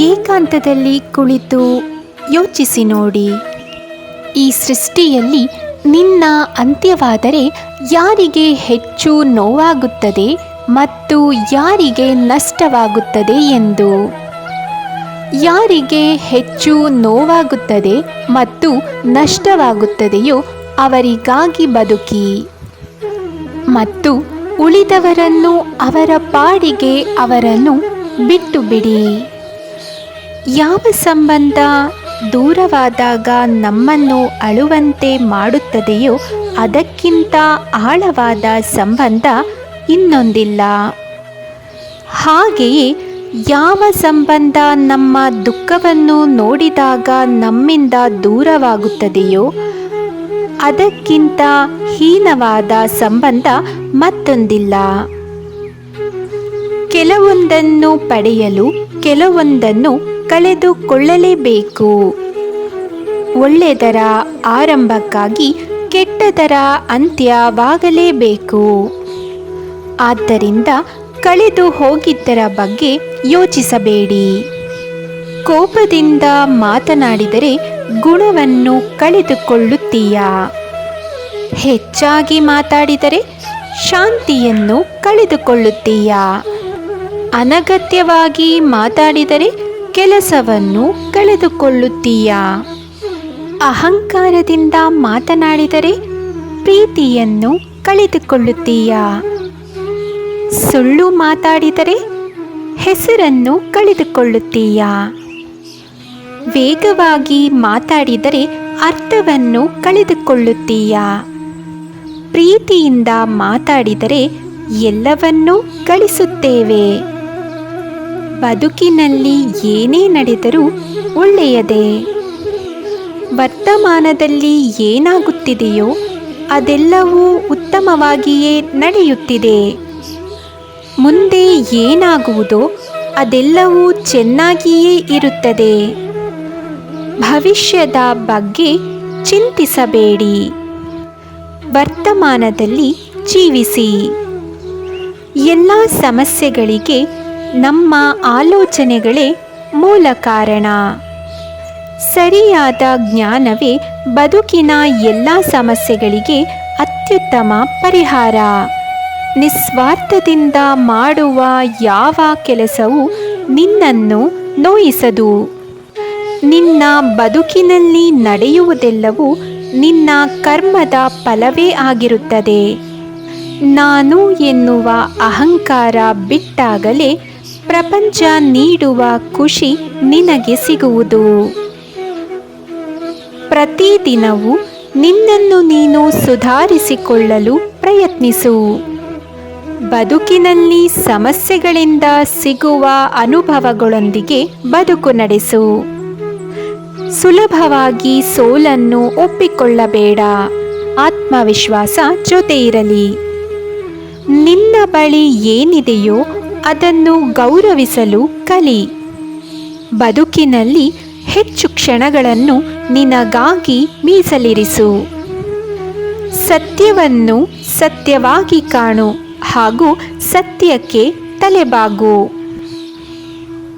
ಏಕಾಂತದಲ್ಲಿ ಕುಳಿತು ಯೋಚಿಸಿ ನೋಡಿ. ಈ ಸೃಷ್ಟಿಯಲ್ಲಿ ನಿನ್ನ ಅಂತ್ಯವಾದರೆ ಯಾರಿಗೆ ಹೆಚ್ಚು ನೋವಾಗುತ್ತದೆ ಮತ್ತು ಯಾರಿಗೆ ನಷ್ಟವಾಗುತ್ತದೆ ಎಂದು? ಯಾರಿಗೆ ಹೆಚ್ಚು ನೋವಾಗುತ್ತದೆ ಮತ್ತು ನಷ್ಟವಾಗುತ್ತದೆಯೋ ಅವರಿಗಾಗಿ ಬದುಕಿ. ಮತ್ತು ಉಳಿದವರನ್ನು ಅವರ ಪಾಡಿಗೆ ಅವರನ್ನು ಬಿಟ್ಟು ಬಿಡಿ. ಯಾವ ಸಂಬಂಧ ದೂರವಾದಾಗ ನಮ್ಮನ್ನು ಅಳುವಂತೆ ಮಾಡುತ್ತದೆಯೋ ಅದಕ್ಕಿಂತ ಆಳವಾದ ಸಂಬಂಧ ಇನ್ನೊಂದಿಲ್ಲ. ಹಾಗೆಯೇ ಯಾವ ಸಂಬಂಧ ನಮ್ಮ ದುಃಖವನ್ನು ನೋಡಿದಾಗ ನಮ್ಮಿಂದ ದೂರವಾಗುತ್ತದೆಯೋ ಅದಕ್ಕಿಂತ ಹೀನವಾದ ಸಂಬಂಧ ಮತ್ತೊಂದಿಲ್ಲ. ಕೆಲವೊಂದನ್ನು ಪಡೆಯಲು, ಕೆಲವೊಂದನ್ನು ಕಳೆದುಕೊಳ್ಳಲೇಬೇಕು. ಒಳ್ಳೆಯದರ ಆರಂಭಕ್ಕಾಗಿ ಕೆಟ್ಟದರ ಅಂತ್ಯವಾಗಲೇಬೇಕು. ಆದ್ದರಿಂದ ಕಳೆದು ಹೋಗಿದ್ದರ ಬಗ್ಗೆ ಯೋಚಿಸಬೇಡಿ. ಕೋಪದಿಂದ ಮಾತನಾಡಿದರೆ ಗುಣವನ್ನು ಕಳೆದುಕೊಳ್ಳುತ್ತೀಯಾ. ಹೆಚ್ಚಾಗಿ ಮಾತಾಡಿದರೆ ಶಾಂತಿಯನ್ನು ಕಳೆದುಕೊಳ್ಳುತ್ತೀಯಾ. ಅನಗತ್ಯವಾಗಿ ಮಾತಾಡಿದರೆ ಕೆಲಸವನ್ನು ಕಳೆದುಕೊಳ್ಳುತ್ತೀಯಾ? ಅಹಂಕಾರದಿಂದ ಮಾತನಾಡಿದರೆ ಪ್ರೀತಿಯನ್ನು ಕಳೆದುಕೊಳ್ಳುತ್ತೀಯಾ? ಸುಳ್ಳು ಮಾತಾಡಿದರೆ ಹೆಸರನ್ನು ಕಳೆದುಕೊಳ್ಳುತ್ತೀಯಾ? ವೇಗವಾಗಿ ಮಾತಾಡಿದರೆ ಅರ್ಥವನ್ನು ಕಳೆದುಕೊಳ್ಳುತ್ತೀಯಾ? ಪ್ರೀತಿಯಿಂದ ಮಾತಾಡಿದರೆ ಎಲ್ಲವನ್ನೂ ಗಳಿಸುತ್ತೇವೆ. ಬದುಕಿನಲ್ಲಿ ಏನೇ ನಡೆದರೂ ಒಳ್ಳೆಯದೇ. ವರ್ತಮಾನದಲ್ಲಿ ಏನಾಗುತ್ತಿದೆಯೋ ಅದೆಲ್ಲವೂ ಉತ್ತಮವಾಗಿಯೇ ನಡೆಯುತ್ತಿದೆ. ಮುಂದೆ ಏನಾಗುವುದೋ ಅದೆಲ್ಲವೂ ಚೆನ್ನಾಗಿಯೇ ಇರುತ್ತದೆ. ಭವಿಷ್ಯದ ಬಗ್ಗೆ ಚಿಂತಿಸಬೇಡಿ. ವರ್ತಮಾನದಲ್ಲಿ ಜೀವಿಸಿ. ಎಲ್ಲ ಸಮಸ್ಯೆಗಳಿಗೆ ನಮ್ಮ ಆಲೋಚನೆಗಳೇ ಮೂಲ ಕಾರಣ. ಸರಿಯಾದ ಜ್ಞಾನವೇ ಬದುಕಿನ ಎಲ್ಲ ಸಮಸ್ಯೆಗಳಿಗೆ ಅತ್ಯುತ್ತಮ ಪರಿಹಾರ. ನಿಸ್ವಾರ್ಥದಿಂದ ಮಾಡುವ ಯಾವ ಕೆಲಸವೂ ನಿನ್ನನ್ನು ನೋಯಿಸದು. ನಿನ್ನ ಬದುಕಿನಲ್ಲಿ ನಡೆಯುವುದೆಲ್ಲವೂ ನಿನ್ನ ಕರ್ಮದ ಫಲವೇ ಆಗಿರುತ್ತದೆ. ನಾನು ಎನ್ನುವ ಅಹಂಕಾರ ಬಿಟ್ಟಾಗಲೇ ಪ್ರಪಂಚ ನೀಡುವ ಖುಷಿ ನಿನಗೆ ಸಿಗುವುದು. ಪ್ರತಿದಿನವೂ ನಿನ್ನನ್ನು ನೀನು ಸುಧಾರಿಸಿಕೊಳ್ಳಲು ಪ್ರಯತ್ನಿಸು. ಬದುಕಿನಲ್ಲಿ ಸಮಸ್ಯೆಗಳಿಂದ ಸಿಗುವ ಅನುಭವಗಳೊಂದಿಗೆ ಬದುಕು ನಡೆಸು. ಸುಲಭವಾಗಿ ಸೋಲನ್ನು ಒಪ್ಪಿಕೊಳ್ಳಬೇಡ. ಆತ್ಮವಿಶ್ವಾಸ ಜೊತೆ ಇರಲಿ ನಿನ್ನ ಬಳಿ ಏನಿದೆಯೋ ಅದನ್ನು ಗೌರವಿಸಲು ಕಲಿ. ಬದುಕಿನಲ್ಲಿ ಹೆಚ್ಚು ಕ್ಷಣಗಳನ್ನು ನಿನಗಾಗಿ ಮೀಸಲಿರಿಸು. ಸತ್ಯವನ್ನು ಸತ್ಯವಾಗಿ ಕಾಣು ಹಾಗೂ ಸತ್ಯಕ್ಕೆ ತಲೆಬಾಗು.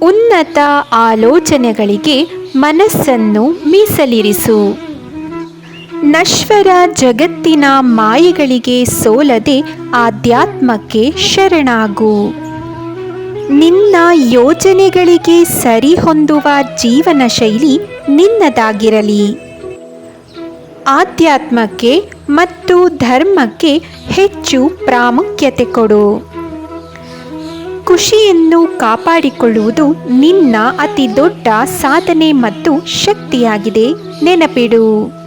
ಉನ್ನತ ಆಲೋಚನೆಗಳಿಗೆ ಮನಸ್ಸನ್ನು ಮೀಸಲಿರಿಸು. ನಶ್ವರ ಜಗತ್ತಿನ ಮಾಯೆಗಳಿಗೆ ಸೋಲದೆ ಆಧ್ಯಾತ್ಮಕ್ಕೆ ಶರಣಾಗು. ನಿನ್ನ ಯೋಜನೆಗಳಿಗೆ ಸರಿಹೊಂದುವ ಜೀವನ ಶೈಲಿ ನಿನ್ನದಾಗಿರಲಿ. ಆಧ್ಯಾತ್ಮಕ್ಕೆ ಮತ್ತು ಧರ್ಮಕ್ಕೆ ಹೆಚ್ಚು ಪ್ರಾಮುಖ್ಯತೆ ಕೊಡು. ಖುಷಿಯನ್ನು ಕಾಪಾಡಿಕೊಳ್ಳುವುದು ನಿನ್ನ ಅತಿ ದೊಡ್ಡ ಸಾಧನೆ ಮತ್ತು ಶಕ್ತಿಯಾಗಿದೆ. ನೆನಪಿಡು.